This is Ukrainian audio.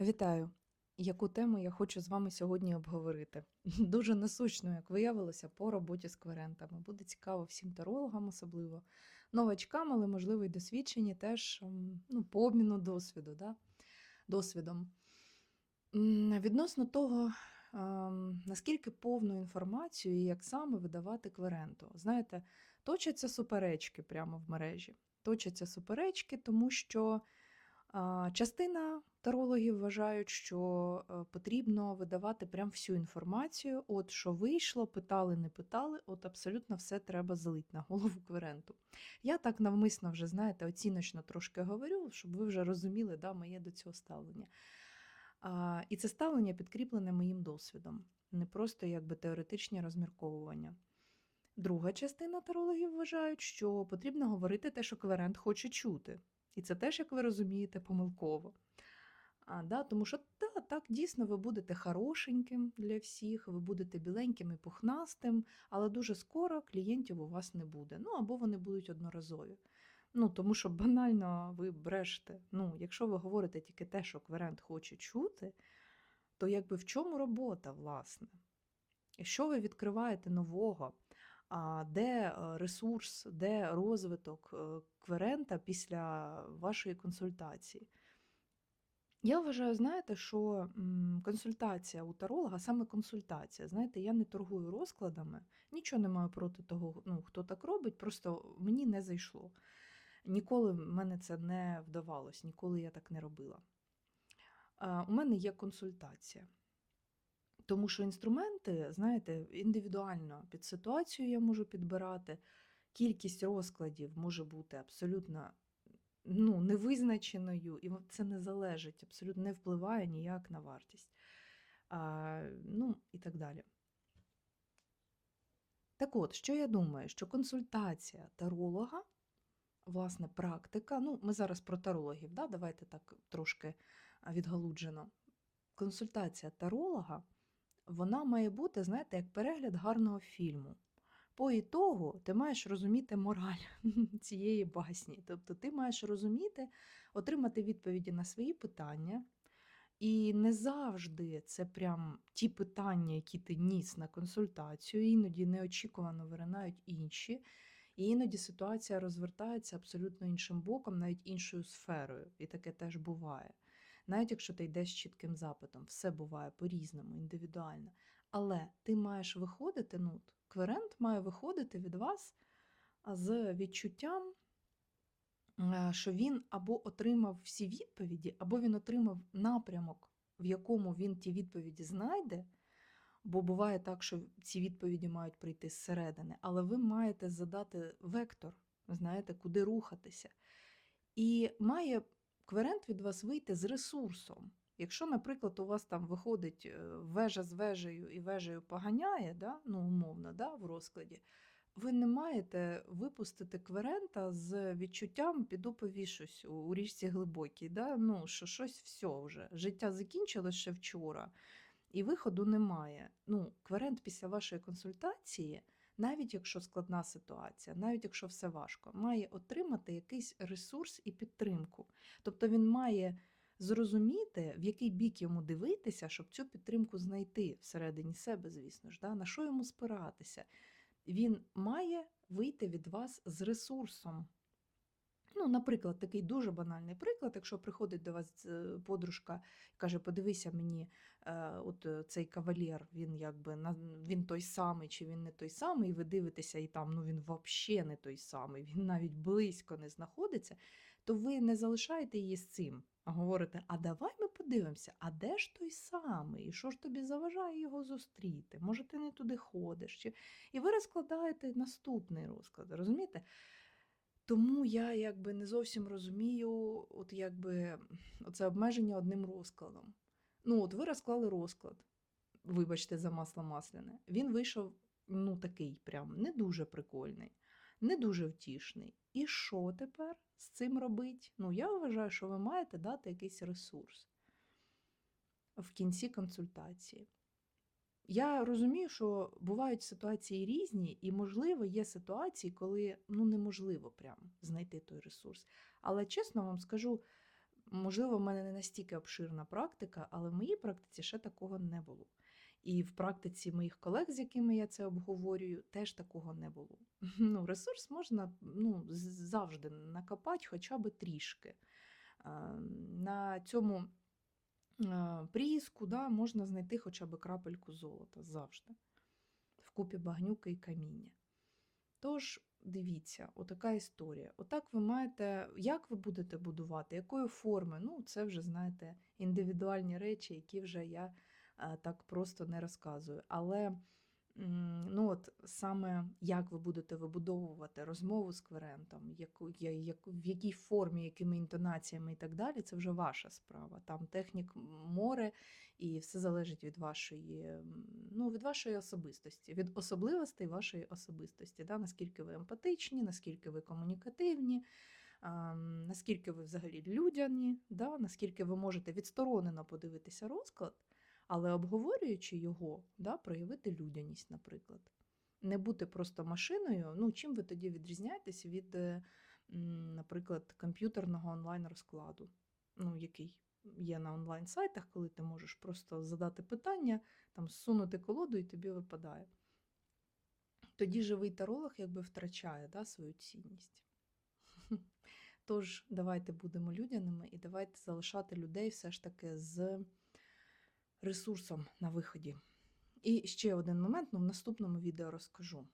Вітаю! Яку тему я хочу з вами сьогодні обговорити? Дуже насущно, як виявилося, по роботі з кверентами. Буде цікаво всім тарологам, особливо новачкам, але, можливо, і досвідчені теж м, ну, по обміну досвіду, да? досвідом. Відносно того, ем, наскільки повну інформацію і як саме видавати кверенту. Знаєте, точаться суперечки прямо в мережі. Точаться суперечки, тому що Частина тарологів вважають, що е, потрібно видавати прям всю інформацію. От що вийшло, питали, не питали, от абсолютно все треба злити на голову кверенту. Я так навмисно вже, знаєте, оціночно трошки говорю, щоб ви вже розуміли да, моє до цього ставлення. А, І це ставлення підкріплене моїм досвідом, не просто якби теоретичні розмірковування. Друга частина тарологів вважають, що потрібно говорити те, що кверент хоче чути. І це теж, як ви розумієте, помилково. А, да, тому що да, так, дійсно, ви будете хорошеньким для всіх, ви будете біленьким і пухнастим, але дуже скоро клієнтів у вас не буде. Ну або вони будуть одноразові. Ну, тому що банально ви брешете. Ну, якщо ви говорите тільки те, що кверент хоче чути, то якби в чому робота, власне? І що ви відкриваєте нового? А де е, ресурс, де розвиток е, кверента після вашої консультації? Я вважаю, знаєте, що консультація у таролога, саме консультація. Знаєте, я не торгую розкладами, нічого не маю проти того, ну, хто так робить, просто мені не зайшло. Ніколи в мене це не вдавалось, ніколи я так не робила. У мене є консультація. Тому що інструменти, знаєте, індивідуально під ситуацію я можу підбирати. Кількість розкладів може бути абсолютно ну, невизначеною, і це не залежить, абсолютно не впливає ніяк на вартість. А, ну, і так далі. Так от, що я думаю, що консультація таролога, власне, практика, ну, ми зараз про тарологів, да, давайте так трошки відгалуджено. Консультація таролога, вона має бути, знаєте, як перегляд гарного фільму. По ітогу ти маєш розуміти мораль цієї басні. Тобто ти маєш розуміти, отримати відповіді на свої питання. І не завжди це прям ті питання, які ти ніс на консультацію, іноді неочікувано виринають інші. І іноді ситуація розвертається абсолютно іншим боком, навіть іншою сферою. І таке теж буває. Навіть якщо ти йдеш з чітким запитом, все буває по-різному, індивідуально. Але ти маєш виходити, ну, кверент має виходити від вас з відчуттям, е, що він або отримав всі відповіді, або він отримав напрямок, в якому він ті відповіді знайде. Бо буває так, що ці відповіді мають прийти зсередини, але ви маєте задати вектор, знаєте, куди рухатися. І має кверент від вас вийти з ресурсом. Якщо, наприклад, у вас там виходить е, вежа з вежею і вежею поганяє, да, ну, умовно, да, в розкладі, ви не маєте випустити кверента з відчуттям піду повішусь у, річці глибокій, да, ну, що щось все вже. Життя закінчилось ще вчора, і виходу немає. Ну, Кверент після вашої консультації, навіть якщо складна ситуація, навіть якщо все важко, має отримати якийсь ресурс і підтримку. Тобто він має зрозуміти, в який бік йому дивитися, щоб цю підтримку знайти всередині себе, звісно ж, да? на що йому спиратися. Він має вийти від вас з ресурсом. Ну, Наприклад, такий дуже банальний приклад, якщо приходить до вас е, подружка і каже, подивися мені, е, от е, цей кавалер, він якби він той самий чи він не той самий, і ви дивитеся, і там ну він взагалі не той самий, він навіть близько не знаходиться, то ви не залишаєте її з цим. А говорите, а давай ми подивимося, а де ж той самий? І що ж тобі заважає його зустріти? Може, ти не туди ходиш? І ви розкладаєте наступний розклад, розумієте? Тому я якби не зовсім розумію, от якби оце обмеження одним розкладом. Ну, от ви розклали розклад, вибачте, за масло масляне. Він вийшов ну, такий прям не дуже прикольний, не дуже втішний. І що тепер з цим робить? Ну, я вважаю, що ви маєте дати якийсь ресурс в кінці консультації. Я розумію, що бувають ситуації різні, і, можливо, є ситуації, коли ну, неможливо прям знайти той ресурс. Але чесно вам скажу, Можливо, в мене не настільки обширна практика, але в моїй практиці ще такого не було. І в практиці моїх колег, з якими я це обговорюю, теж такого не було. Ну, ресурс можна ну, завжди накопати хоча б трішки. На цьому пріску да, можна знайти хоча б крапельку золота завжди. Вкупі багнюки і каміння. Тож, дивіться, отака історія. Отак ви маєте, як ви будете будувати, якої форми, ну, це вже, знаєте, індивідуальні речі, які вже я так просто не розказую. Але от, саме як ви будете вибудовувати розмову з кверентом, яку, я- яку, в якій формі, якими інтонаціями і так далі, це вже ваша справа. Там технік море, і все залежить від вашої, ну, від вашої особистості, від особливостей вашої особистості. Да? Наскільки ви емпатичні, наскільки ви комунікативні, наскільки ви взагалі людяні, да? наскільки ви можете відсторонено подивитися розклад, але обговорюючи його, да, проявити людяність, наприклад. Не бути просто машиною. Ну, чим ви тоді відрізняєтесь від, е, наприклад, комп'ютерного онлайн-розкладу, ну, який є на онлайн-сайтах, коли ти можеш просто задати питання, там зсунути колоду і тобі випадає. Тоді живий таролог якби втрачає да, свою цінність. Тож, давайте будемо людяними і давайте залишати людей все ж таки з ресурсом на виході. І ще один момент, ну в наступному відео розкажу.